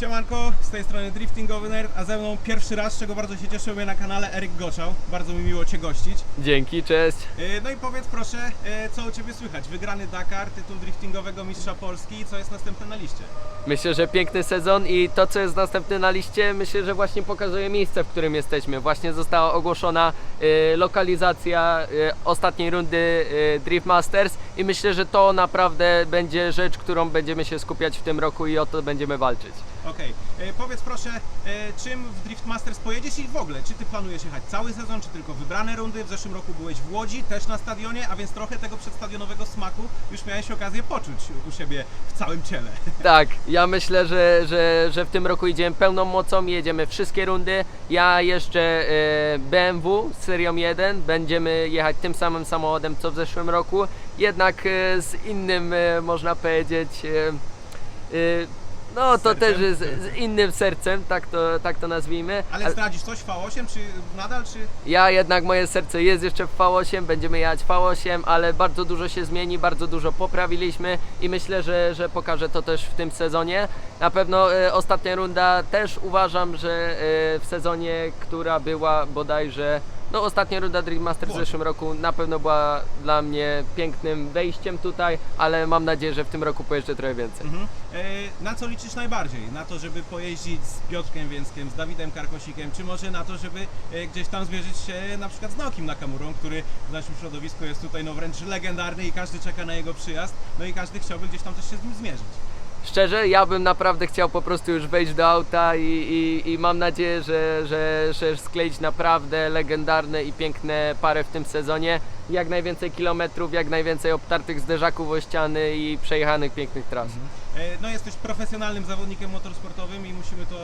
Siemanko, z tej strony Driftingowy Nerd, a ze mną pierwszy raz, z czego bardzo się cieszę, mnie na kanale Eryk Goczał. Bardzo mi miło Cię gościć. Dzięki, cześć. Yy, No i powiedz proszę, yy, co u Ciebie słychać? Wygrany Dakar, tytuł driftingowego mistrza Polski, co jest następne na liście? Myślę, że piękny sezon i to, co jest następne na liście, myślę, że właśnie pokazuje miejsce, w którym jesteśmy. Właśnie została ogłoszona y, lokalizacja y, ostatniej rundy y, Drift Masters i myślę, że to naprawdę będzie rzecz, którą będziemy się skupiać w tym roku i o to będziemy walczyć. Okej, Yy, powiedz proszę, yy, czym w Drift Masters pojedziesz i w ogóle, czy Ty planujesz jechać cały sezon, czy tylko wybrane rundy? W zeszłym roku byłeś w Łodzi, też na stadionie, a więc trochę tego przedstadionowego smaku już miałeś okazję poczuć u siebie w całym ciele. Tak, ja myślę, że, że, że w tym roku idziemy pełną mocą, jedziemy wszystkie rundy. Ja jeszcze e, BMW z serią 1, będziemy jechać tym samym samochodem co w zeszłym roku, jednak e, z innym, e, można powiedzieć, e, e, no to Sercem? też jest z innym sercem, tak to, tak to nazwijmy. Ale zdradzisz coś V8, czy nadal, czy... Ja jednak moje serce jest jeszcze w V8, będziemy jechać V8, ale bardzo dużo się zmieni, bardzo dużo poprawiliśmy i myślę, że, że pokażę to też w tym sezonie. Na pewno e, ostatnia runda też uważam, że e, w sezonie, która była bodajże, no ostatnia runda Dream Master w zeszłym roku na pewno była dla mnie pięknym wejściem tutaj, ale mam nadzieję, że w tym roku pojeżdżę trochę więcej. Mhm. E, Na co liczysz najbardziej? Na to, żeby pojeździć z Piotrkiem Więckiem, z Dawidem Karkosikiem, czy może na to, żeby e, gdzieś tam zmierzyć się na przykład z Naokim Nakamurą, który w naszym środowisku jest tutaj no wręcz legendarny i każdy czeka na jego przyjazd, no i każdy chciałby gdzieś tam też się z nim zmierzyć. Szczerze, ja bym naprawdę chciał po prostu już wejść do auta i, i, i mam nadzieję, że, że, że skleić naprawdę legendarne i piękne pary w tym sezonie. Jak najwięcej kilometrów, jak najwięcej obtartych zderzaków o ściany i przejechanych pięknych tras. E, No jesteś profesjonalnym zawodnikiem motorsportowym i musimy to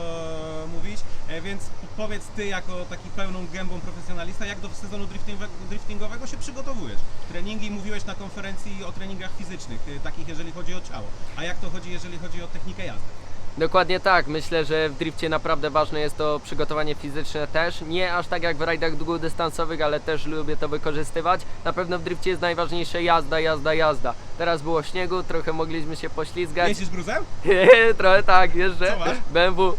mówić, e, więc powiedz Ty jako taki pełną gębą profesjonalista, jak do sezonu driftingowe- driftingowego się przygotowujesz? Treningi mówiłeś na konferencji o treningach fizycznych, e, takich jeżeli chodzi o ciało, a jak to chodzi jeżeli chodzi o technikę jazdy? Dokładnie tak. Myślę, że w drifcie naprawdę ważne jest to przygotowanie fizyczne też. Nie aż tak jak w rajdach długodystansowych, ale też lubię to wykorzystywać. Na pewno w drifcie jest najważniejsze jazda, jazda, jazda. Teraz było śniegu, trochę mogliśmy się poślizgać. Jeździsz gruzem? trochę tak, jeżdżę. Co masz? BMW.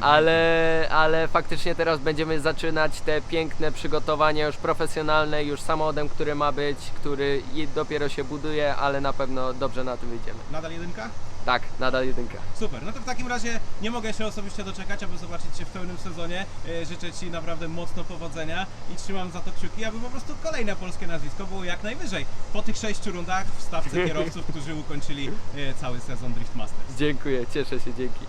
Ale, ale faktycznie teraz będziemy zaczynać te piękne przygotowania już profesjonalne, już samochodem, który ma być, który dopiero się buduje, ale na pewno dobrze na tym wyjdziemy. Nadal jedynka? Tak, nadal jedynka. Super, no to w takim razie nie mogę się osobiście doczekać, aby zobaczyć Cię w pełnym sezonie. E, Życzę Ci naprawdę mocno powodzenia i trzymam za to kciuki, aby po prostu kolejne polskie nazwisko było jak najwyżej. Po tych sześciu rundach w stawce kierowców, którzy ukończyli e, cały sezon Drift Masters. Dziękuję, cieszę się, dzięki.